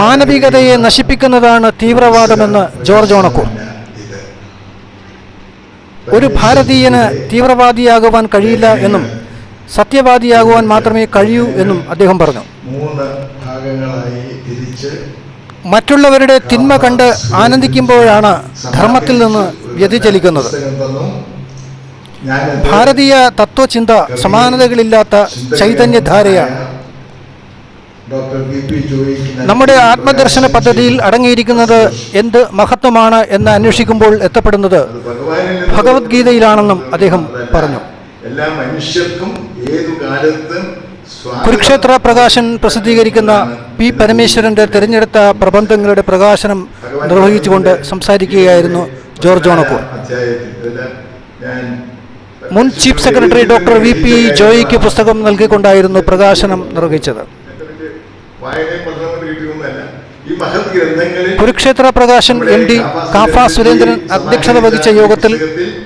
മാനവികതയെ നശിപ്പിക്കുന്നതാണ് തീവ്രവാദമെന്ന് George Onakkoor ഒരു ഭാരതീയന് തീവ്രവാദിയാകുവാൻ കഴിയില്ല എന്നും സത്യവാദിയാകുവാൻ മാത്രമേ കഴിയൂ എന്നും അദ്ദേഹം പറഞ്ഞു. മറ്റുള്ളവരുടെ തിന്മ കണ്ട് ആനന്ദിക്കുമ്പോഴാണ് ധർമ്മത്തിൽ നിന്ന് വ്യതിചലിക്കുന്നത്. ഭാരതീയ തത്വചിന്ത സമാനതകളില്ലാത്ത ചൈതന്യധാരയാണ് ഡോക്ടർ ബി പി ജോയിക്ക് നമ്മുടെ ആത്മദർശന പദ്ധതിയിൽ അടങ്ങിയിരിക്കുന്നത് എന്ത് മഹത്വമാണ് എന്ന് അന്വേഷിക്കുമ്പോൾ എത്തപ്പെടുന്നത് ഭഗവത്ഗീതയിലാണെന്നും അദ്ദേഹം പറഞ്ഞു. എല്ലാ മനുഷ്യർക്കും ഏതു കാലത്തും കുരുക്ഷേത്ര പ്രകാശൻ പ്രസിദ്ധീകരിക്കുന്ന പി പരമേശ്വരന്റെ തിരഞ്ഞെടുത്ത പ്രബന്ധങ്ങളുടെ പ്രകാശനം നിർവഹിച്ചുകൊണ്ട് സംസാരിക്കുകയായിരുന്നു ജോർജ് ഓണക്കൂർ മുൻ chief secretary doctor V P ജോയിക്ക് പുസ്തകം നൽകിക്കൊണ്ടായിരുന്നു പ്രകാശനം നിർവഹിച്ചത് വായനയും പഠനം കൊണ്ട് കിട്ടിയൊന്നുമല്ല ഈ മഹത് ഗ്രന്ഥങ്ങളിൽ കുരുക്ഷേത്ര പ്രകാശൻ എം ഡി കാഫ സുരേന്ദ്രൻ അധ്യക്ഷത വഹിച്ച യോഗത്തിൽ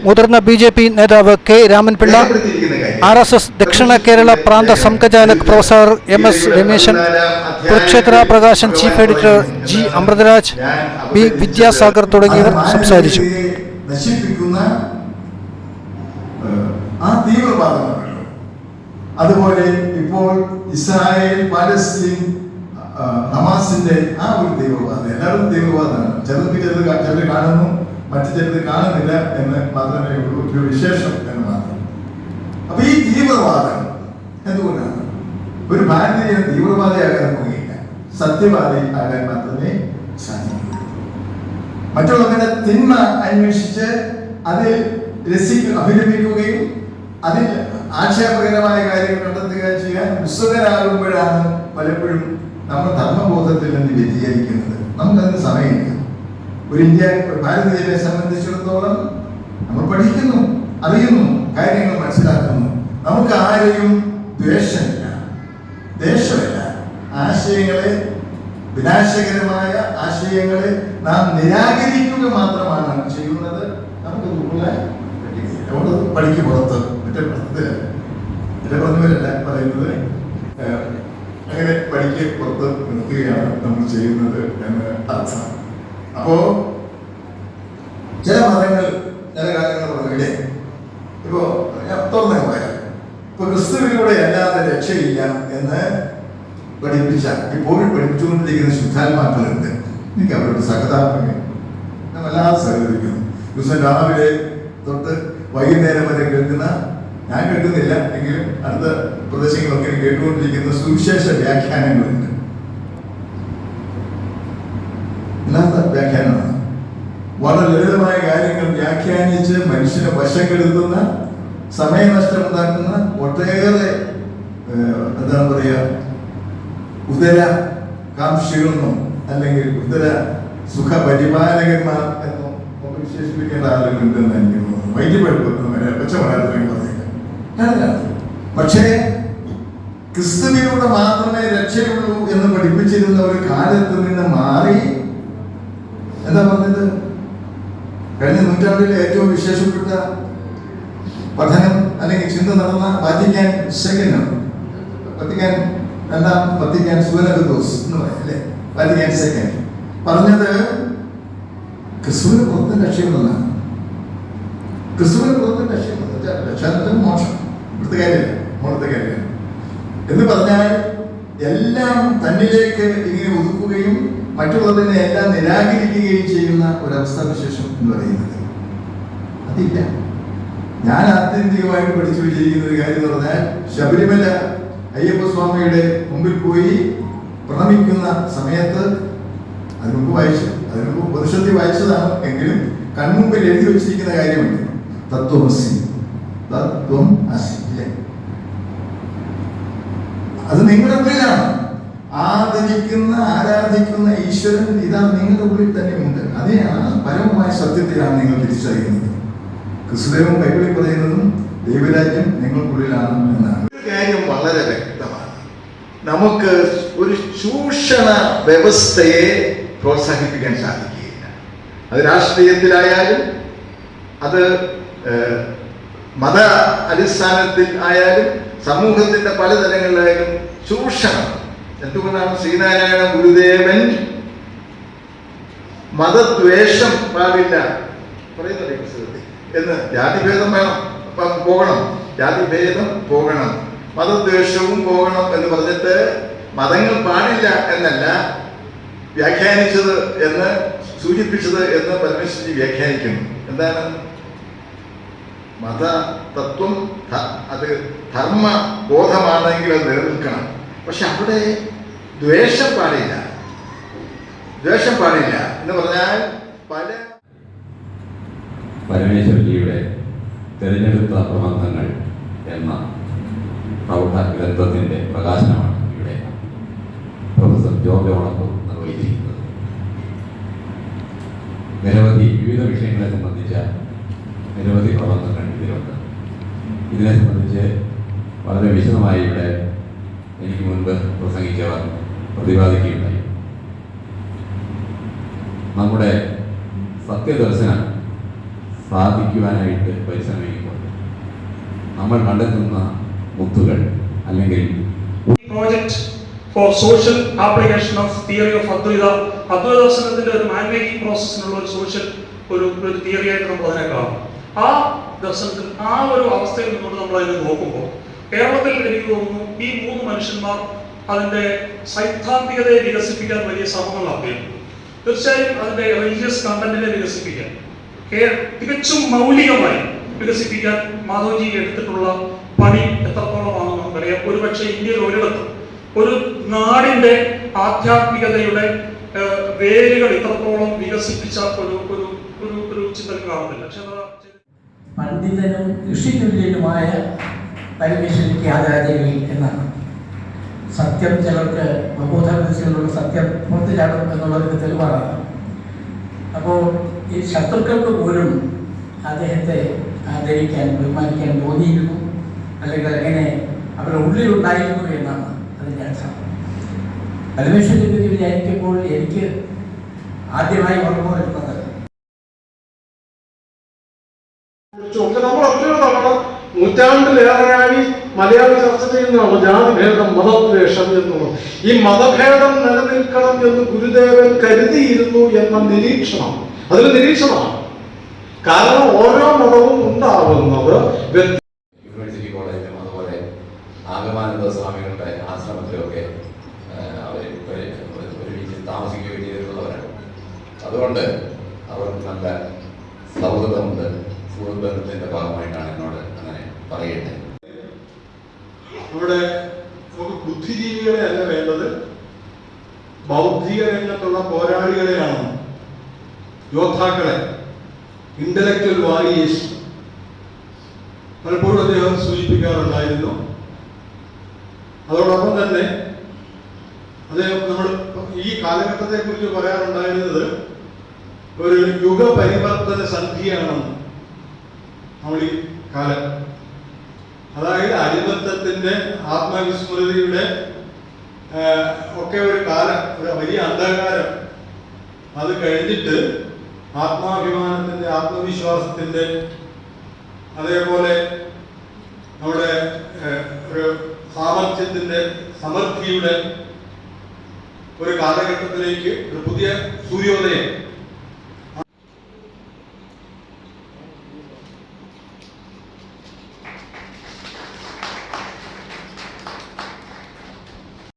മുതിർന്ന ബി ജെ പി നേതാവ് K Ramanpillai R S S ദക്ഷിണ കേരള പ്രാന്ത സംഘചാലക് professor M S Rameshan Kurukshetra Prakashan chief editor G Amritraj B Vidyasagar തുടങ്ങിയവർ സംസാരിച്ചു. ആ തീവ്രവാദമാണല്ലോ അതുപോലെ ഇപ്പോൾ ഇസ്രായേൽ പാലസ്തീൻ ആ, ഹമാസിന്റെ ആ ഒരു തീവ്രവാദം എല്ലാവരും തീവ്രവാദമാണ് ചിലർക്ക് ചിലത് ചിലർ കാണുന്നു മറ്റു ചിലത് കാണുന്നില്ല എന്ന് മാത്രമേ ഉള്ളൂ ഒരു വിശേഷം എന്ന് മാത്രം. അപ്പൊ ഈ തീവ്രവാദം എന്തുകൊണ്ടാണ്? ഒരു ഭാരതീയ തീവ്രവാദിയാകാൻ പോകുകയില്ല. സത്യവാദി ആകാൻ മാത്രമേ സാധിക്കൂ. മറ്റുള്ളവരുടെ തിന്മ അന്വേഷിച്ച് അതിൽ രസിക്കുക അഭിരമിക്കുകയും അതിൽ ആക്ഷേപകരമായ കാര്യങ്ങൾ കണ്ടെത്തുകയും ചെയ്യാൻ ഉത്സുകരാകുമ്പോഴാണ് പലപ്പോഴും നമ്മൾ ധർമ്മബോധത്തിൽ നിന്ന് വ്യതിചരിക്കുന്നത് നമുക്കതിന് സമയമില്ല. ഒരു ഇന്ത്യ ഭാരതീയരെ സംബന്ധിച്ചിടത്തോളം നമ്മൾ പഠിക്കുന്നു അറിയുന്നു കാര്യങ്ങൾ മനസ്സിലാക്കുന്നു. നമുക്ക് ആരെയും ദ്വേഷമില്ല. ദേഷ്യമില്ല ആശയങ്ങളെ വിനാശകരമായ ആശയങ്ങളെ നാം നിരാകരിക്കുക മാത്രമാണ് ചെയ്യുന്നത്. നമുക്ക് ഉൾക്കൊള്ളാൻ പറ്റുകയില്ല അതുകൊണ്ട് പഠിക്കും പുറത്ത്. മറ്റേ പുറത്ത് മറ്റേ പറഞ്ഞവരല്ല പറയുന്നത്. പണിക്ക് പുറത്ത് നിർത്തുകയാണ് നമ്മൾ ചെയ്യുന്നത് എന്ന് അർത്ഥം. അപ്പോ ചില മതങ്ങൾ ചില കാര്യങ്ങൾ പറഞ്ഞില്ലേ? ഇപ്പോ തുറന്നു പറയാം. ഇപ്പൊ ക്രിസ്തുവിലൂടെ അല്ലാതെ രക്ഷയില്ല എന്ന് പഠിപ്പിച്ച ഇപ്പോഴും പഠിപ്പിച്ചുകൊണ്ടിരിക്കുന്ന ശുദ്ധാത്മാക്കളുണ്ട്. എനിക്ക് അവരുടെ സഹതാപമേ ഞാൻ വല്ലാതെ സഹകരിക്കുന്നു. ദിവസം രാവിലെ തൊട്ട് വൈകുന്നേരം വരെ കേൾക്കുന്ന ഞാൻ കേട്ടുന്നില്ല എങ്കിലും അടുത്ത പ്രദേശങ്ങളൊക്കെ കേട്ടുകൊണ്ടിരിക്കുന്ന സുവിശേഷ വ്യാഖ്യാനങ്ങളുണ്ട്. ഇല്ലാത്ത വ്യാഖ്യാനമാണ്. വളരെ ലളിതമായ കാര്യങ്ങൾ വ്യാഖ്യാനിച്ച് മനുഷ്യനെ വശക്കെടുത്തുന്ന സമയനഷ്ടം ഉണ്ടാക്കുന്ന ഒട്ടേറെ എന്താ എന്താണ് പറയുക ഉദര കാംക്ഷികളെന്നോ അല്ലെങ്കിൽ ഉദര സുഖ പരിപാലകന്മാർ എന്നോ വിശേഷിപ്പിക്കേണ്ട ആളുകളുണ്ടെന്ന് എനിക്ക് തോന്നുന്നു. പറഞ്ഞേക്കാം പക്ഷേ ക്രിസ്തുവിലൂടെ മാത്രമേ രക്ഷയുള്ളൂ എന്ന് പഠിപ്പിച്ചിരുന്ന ഒരു കാലത്ത് നിന്ന് മാറി എന്താ പറഞ്ഞത്? കഴിഞ്ഞ നൂറ്റാണ്ടിലെ ഏറ്റവും വിശേഷപ്പെട്ട പഠനം അല്ലെങ്കിൽ ചിന്ത നടന്ന വാറ്റിക്കാൻ സെക്കൻഡ് വത്തിക്കാൻ രണ്ടാം വത്തിക്കാൻ സുവനകദോസ് എന്ന് പറയല്ലേ വാറ്റിക്കാൻ സെക്കൻഡ് പറഞ്ഞത് ക്രിസ്തുവിന് പുറത്ത് രക്ഷയുള്ളതാണ്. ക്രിസ്തുവിന് പുറത്ത് രക്ഷയുള്ളത് രക്ഷാന്തരം മോക്ഷം ഇവിടുത്തെ കാര്യമല്ല മോളത്തെ കാര്യമല്ല എന്ന് പറഞ്ഞാൽ എല്ലാം തന്നിലേക്ക് ഇങ്ങനെ ഒതുക്കുകയും മറ്റുള്ളതിനെ എല്ലാം നിരാകരിക്കുകയും ചെയ്യുന്ന ഒരവസ്ഥ വിശേഷം എന്ന് പറയുന്നത്. അതില്ല. ഞാൻ ആത്യന്തികമായിട്ട് പഠിച്ചു വെച്ചിരിക്കുന്ന ഒരു കാര്യം എന്ന് പറഞ്ഞാൽ ശബരിമല അയ്യപ്പസ്വാമിയുടെ മുമ്പിൽ പോയി പ്രണമിക്കുന്ന സമയത്ത് അതിനുമ്പ് വായിച്ചു അതിന് മുമ്പ് ഉപനിഷത്തിൽ വായിച്ചതാണ് എങ്കിലും കൺമുമ്പിൽ എഴുതി വെച്ചിരിക്കുന്ന കാര്യമുണ്ട്. തത്വം അസി. ഇല്ലേ അത് നിങ്ങളുടെ ഉള്ളിലാണ്. ആദരിക്കുന്ന ആരാധിക്കുന്ന ഈശ്വരൻ ഇതാ നിങ്ങളുടെ ഉള്ളിൽ തന്നെയുണ്ട് അതിനാണ് പരമമായ സത്യത്തിലാണ് നിങ്ങൾ തിരിച്ചറിയുന്നത്. ക്രിസ്തുദേവൻ ബൈബിളിൽ പറയുന്നതും ദൈവരാജ്യം നിങ്ങൾക്കുള്ളിലാണ് എന്നാണ്. കാര്യം വളരെ വ്യക്തമാണ്. നമുക്ക് ഒരു ചൂഷണ വ്യവസ്ഥയെ പ്രോത്സാഹിപ്പിക്കാൻ സാധിക്കുകയില്ല. അത് രാഷ്ട്രീയത്തിലായാലും അത് മത അടിസ്ഥാനത്തിൽ ആയാലും സമൂഹത്തിന്റെ പല തലങ്ങളിലായാലും ചൂഷണം. എന്തുകൊണ്ടാണ് ശ്രീനാരായണ ഗുരുദേവൻ മതദ്വേഷം പാടില്ല? പറയുന്നില്ലേ എന്ന് ജാതിഭേദം വേണം. പോകണം. ജാതിഭേദം പോകണം. മതദ്വേഷവും പോകണം എന്ന് പറഞ്ഞിട്ട് മതങ്ങൾ പാടില്ല എന്നല്ല വ്യാഖ്യാനിച്ചത് എന്ന് സൂചിപ്പിച്ചത് എന്ന് പരമേശ്വരി വ്യാഖ്യാനിക്കുന്നു. എന്താണ്? മത തത്വം അത് ധർമ്മ ബോധമാണെങ്കിൽ അത് നിലനിൽക്കണം. പക്ഷെ അവിടെ ദ്വേഷം പാടില്ല ദ്വേഷം പാടില്ല എന്ന് പറഞ്ഞാൽ പല പരമേശ്വരജിയുടെ തിരഞ്ഞെടുത്ത പ്രബന്ധങ്ങൾ എന്ന പ്രൗഢ ഗ്രന്ഥത്തിന്റെ പ്രകാശനമാണ് ഇവിടെ പ്രൊഫസർ ജോർജ് ഓണപ്പൂർ നിർവഹിച്ചിരിക്കുന്നത്. നിരവധി വിവിധ വിഷയങ്ങളെ സംബന്ധിച്ച നിരവധി പ്രബന്ധങ്ങൾ ഇതിലുണ്ട്. ഇതിനെ സംബന്ധിച്ച് വളരെ വിശദമായി ഇവിടെ എനിക്ക് മുൻപ് പ്രസംഗിച്ചവർ പ്രതിപാദിക്കുകയുണ്ടായി. നമ്മുടെ സത്യദർശനം സാധിക്കുവാനായിട്ട് പരിശ്രമിക്കുമ്പോൾ നമ്മൾ കണ്ടെത്തുന്ന മുത്തുകൾ അല്ലെങ്കിൽ project for social application of theory of Advaita Advaita ദർശനത്തിന്റെ ഒരു മാൻ മേക്കിംഗ് പ്രോസസ്സിനുള്ള ഒരു സോഷ്യൽ ഒരു ഒരു തിയറി ആയിട്ട് നമ്മൾ അതിനെ കാണാം. ആ ദർശനത്തിൽ ആ ഒരു അവസ്ഥയിൽ നിന്നുകൊണ്ട് നമ്മൾ അതിനെ നോക്കുമ്പോൾ കേരളത്തിൽ എനിക്ക് തോന്നുന്നു ഈ മൂന്ന് മനുഷ്യന്മാർ അതിന്റെ സൈദ്ധാന്തികതയെ വികസിപ്പിക്കാൻ വലിയ ശ്രമങ്ങൾ നടത്തിയിട്ടുണ്ട്. തീർച്ചയായും അതിന്റെ റിലീജിയസ് കണ്ടന്റിനെ വികസിപ്പിക്കാൻ തികച്ചും മൗലികമായി വികസിപ്പിക്കാൻ മാധവജി എടുത്തിട്ടുള്ള പണി എത്രത്തോളമാണെന്ന് നമുക്കറിയാം. ഒരുപക്ഷെ ഇന്ത്യയിൽ ഒരിടത്തും ഒരു നാടിന്റെ ആധ്യാത്മികതയുടെ വേരുകൾ ഇത്രത്തോളം വികസിപ്പിച്ച ഒരു ഒരു ഒരു ചിന്തകൾ കാണുന്നില്ല. പക്ഷെ പണ്ഡിതനും ഋഷിതുല്യനുമായ പരമേശ്വരിക്ക് ആചാര്യവി എന്നാണ്. സത്യം ചിലർക്ക് ബോധമനസ്സിലുള്ള സത്യം പുറത്തു ചാടും എന്നുള്ളതിന് തെളിവാണ് അപ്പോൾ ഈ ശത്രുക്കൾക്ക് പോലും അദ്ദേഹത്തെ ആദരിക്കാൻ ബഹുമാനിക്കാൻ തോന്നിയിരുന്നു അല്ലെങ്കിൽ അങ്ങനെ അവരുടെ ഉള്ളിലുണ്ടായിരുന്നു എന്നാണ് അതിന്റെ അർത്ഥം. പരമേശ്വരനെ പറ്റി വിചാരിക്കുമ്പോൾ എനിക്ക് ആദ്യമായി ഓർമ്മ വരുന്നത് നൂറ്റാണ്ടിലേറെയായി മലയാളി ചർച്ച ചെയ്യുന്നതാണ് ജാതിഭേദം മതദ്വേഷം എന്നുള്ളത്. ഈ മതഭേദം നിലനിൽക്കണം എന്ന് ഗുരുദേവൻ കരുതിയിരുന്നു എന്ന നിരീക്ഷണം. അതൊരു നിരീക്ഷണമാണ്. കാരണം ഓരോ മതവും ഉണ്ടാവുന്നത് യൂണിവേഴ്സിറ്റി കോളേജിലും അതുപോലെ ആഗമാനന്ദ സ്വാമികളുടെ ആശ്രമത്തിലൊക്കെ അവർ ഒരുമിച്ച് താമസിക്കുകയും ചെയ്തിട്ടുള്ളവരാണ് അതുകൊണ്ട് അവർക്ക് നല്ല സൗഹൃദമുണ്ട്. സുഹൃത്ത് ഭാഗമായിട്ടാണ് എന്നോട് അങ്ങനെ പറയട്ടെ. ഇവിടെ നമുക്ക് ബുദ്ധിജീവികളെ അല്ല വേണ്ടത് ബൗദ്ധിക രംഗത്തുള്ള പോരാളികളെയാണ് യോദ്ധാക്കളെ ഇന്റലക്ച്വൽ വാരിയേഴ്സ് പലപ്പോഴും അദ്ദേഹം സൂചിപ്പിക്കാറുണ്ടായിരുന്നു. അതോടൊപ്പം തന്നെ അദ്ദേഹം നമ്മൾ ഈ കാലഘട്ടത്തെ കുറിച്ച് പറയാറുണ്ടായിരുന്നത് ഒരു യുഗപരിവർത്തന സന്ധിയാണ് നമ്മൾ ഈ കാലം അതായത് അടിമത്തത്തിന്റെ ആത്മവിസ്മൃതിയുടെ ഒക്കെ ഒരു കാലം ഒരു വലിയ അന്ധകാരം. അത് കഴിഞ്ഞിട്ട് ആത്മാഭിമാനത്തിന്റെ ആത്മവിശ്വാസത്തിന്റെ അതേപോലെ നമ്മുടെ ഒരു സാമർഥ്യത്തിന്റെ സമൃദ്ധിയുടെ ഒരു കാലഘട്ടത്തിലേക്ക് ഒരു പുതിയ സൂര്യോദയം.